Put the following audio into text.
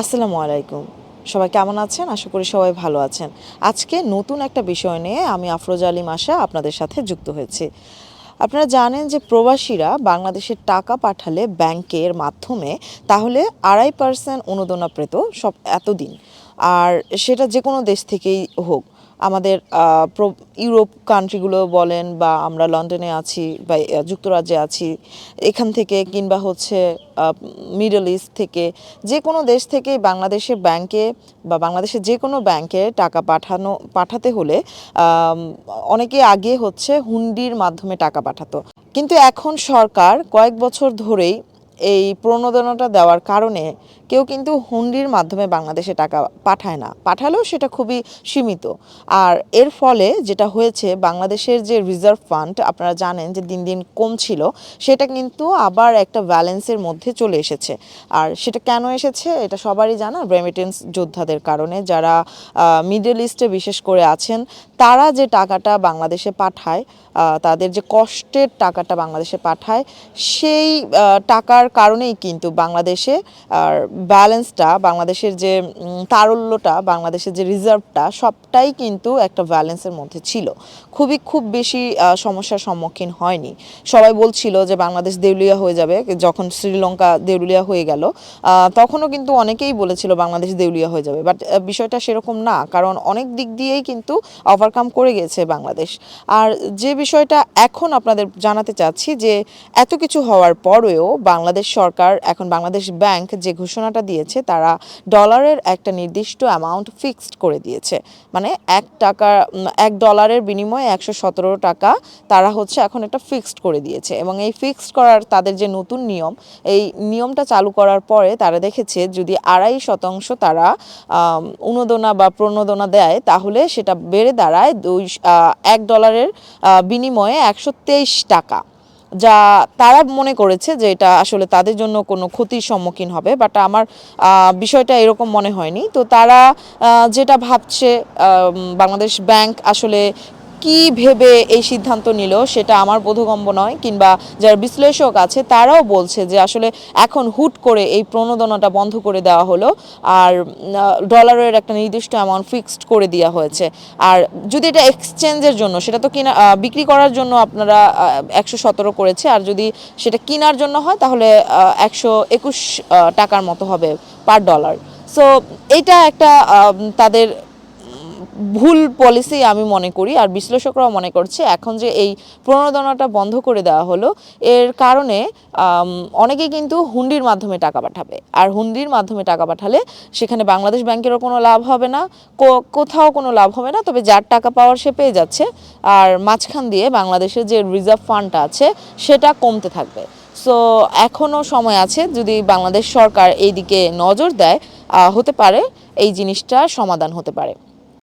আসসালামু আলাইকুম। সবাই কেমন আছেন? আশা করি সবাই ভালো আছেন। আজকে নতুন একটা বিষয় নিয়ে আমি আফরোজ আলিম আশা আপনাদের সাথে যুক্ত হয়েছি। আপনারা জানেন যে প্রবাসীরা বাংলাদেশের টাকা পাঠালে ব্যাংকের মাধ্যমে তাহলে আড়াই পার্সেন্ট অনুদানা পেত সব এতদিন। আর সেটা যে কোনো দেশ থেকেই হোক। আমাদের ইউরোপ কান্ট্রিগুলো বলেন বা আমরা লন্ডনে আছি বা যুক্তরাজ্যে আছি, এখান থেকে কিংবা হচ্ছে মিডল ইস্ট থেকে যে কোনো দেশ থেকে বাংলাদেশের ব্যাংকে বা বাংলাদেশের যে কোনো ব্যাংকে টাকা পাঠানো, পাঠাতে হলে অনেকে আগে হচ্ছে হুন্ডির মাধ্যমে টাকা পাঠাতো। কিন্তু এখন সরকার কয়েক বছর ধরেই এই প্রণোদনাটা দেওয়ার কারণে কেউ কিন্তু হুন্ডির মাধ্যমে বাংলাদেশে টাকা পাঠায় না। পাঠালেও সেটা খুবই সীমিত। আর এর ফলে যেটা হয়েছে বাংলাদেশের যে রিজার্ভ ফান্ড আপনারা জানেন যে দিন দিন কমছিল সেটা কিন্তু আবার একটা ব্যালেন্সের মধ্যে চলে এসেছে। আর সেটা কেন এসেছে? এটা সবারই জানা রেমিটেন্স যোদ্ধাদের কারণে। যারা মিডল ইস্টে বিশেষ করে আছেন তারা যে টাকাটা বাংলাদেশে পাঠায় তাদের যে কষ্টের টাকাটা বাংলাদেশে পাঠায় সেই আহ, টাকার কারণেই কিন্তু বাংলাদেশে ব্যালেন্সটা বাংলাদেশের যে তারল্যটা, বাংলাদেশের যে রিজার্ভটা সবটাই কিন্তু একটা ব্যালেন্সের মধ্যে ছিল। খুবই খুব বেশি সমস্যার সম্মুখীন হয়নি। সবাই বলছিল যে বাংলাদেশ দেউলিয়া হয়ে যাবে, যখন শ্রীলঙ্কা দেউলিয়া হয়ে গেল তখনও কিন্তু অনেকেই বলেছিল বাংলাদেশ দেউলিয়া হয়ে যাবে। বাট বিষয়টা সেরকম না, কারণ অনেক দিক দিয়েই কিন্তু ওভারকাম করে গেছে বাংলাদেশ। আর যে বিষয়টা এখন আপনাদের জানাতে চাচ্ছি যে, এত কিছু হওয়ার পরেও বাংলাদেশ সরকার, এখন বাংলাদেশ ব্যাংক যে ঘোষণাটা দিয়েছে, তারা ডলারের একটা নির্দিষ্ট অ্যামাউন্ট ফিক্সড করে দিয়েছে। মানে এক টাকা, এক ডলারের বিনিময়ে একশো সতেরো টাকা তারা হচ্ছে এখন একটা ফিক্সড করে দিয়েছে। এবং এই ফিক্সড করার তাদের যে নতুন নিয়ম, এই নিয়মটা চালু করার পরে তারা দেখেছে, যদি আড়াই শতাংশ তারা অনুদনা বা প্রণোদনা দেয়, তাহলে সেটা বেড়ে দাঁড়ায় দুই এক ডলারের বিনিময়ে একশো তেইশ টাকা। যা তারা মনে করেছে যে এটা আসলে তাদের জন্য কোনো ক্ষতির সম্মুখীন হবে বাট আমার বিষয়টা এরকম মনে হয়নি। তো তারা যেটা ভাবছে বাংলাদেশ ব্যাংক আসলে কি ভেবে এই সিদ্ধান্ত নিল সেটা আমার বোধগম্য নয়, কিংবা যারা বিশ্লেষক আছে তারাও বলছে যে আসলে এখন হুট করে এই প্রণোদনাটা বন্ধ করে দেওয়া হলো, আর ডলারের একটা নির্দিষ্ট অ্যামাউন্ট ফিক্সড করে দেওয়া হয়েছে। আর যদি এটা এক্সচেঞ্জের জন্য, সেটা তো কিনা বিক্রি করার জন্য আপনারা একশো সতেরো করেছে, আর যদি সেটা কেনার জন্য হয়, তাহলে একশো একুশ টাকার মতো হবে পার ডলার সো এটা একটা তাদের ভুল পলিসি আমি মনে করি আর বিশ্লেষকরাও মনে করছে এখন যে এই প্রণোদনাটা বন্ধ করে দেওয়া হলো এর কারণে আম, অনেকেই কিন্তু হুন্ডির মাধ্যমে টাকা পাঠাবে। আর হুন্ডির মাধ্যমে টাকা পাঠালে সেখানে বাংলাদেশ ব্যাংকেরও কোনো লাভ হবে না কোথাও কোনো লাভ হবে না তবে যার টাকা পাওয়ার সে পেয়ে যাচ্ছে। আর মাঝখান দিয়ে বাংলাদেশের যে রিজার্ভ ফান্ডটা আছে সেটা কমতে থাকবে। সো এখনও সময় আছে যদি বাংলাদেশ সরকার এই দিকে নজর দেয় হতে পারে এই জিনিসটা সমাধান হতে পারে।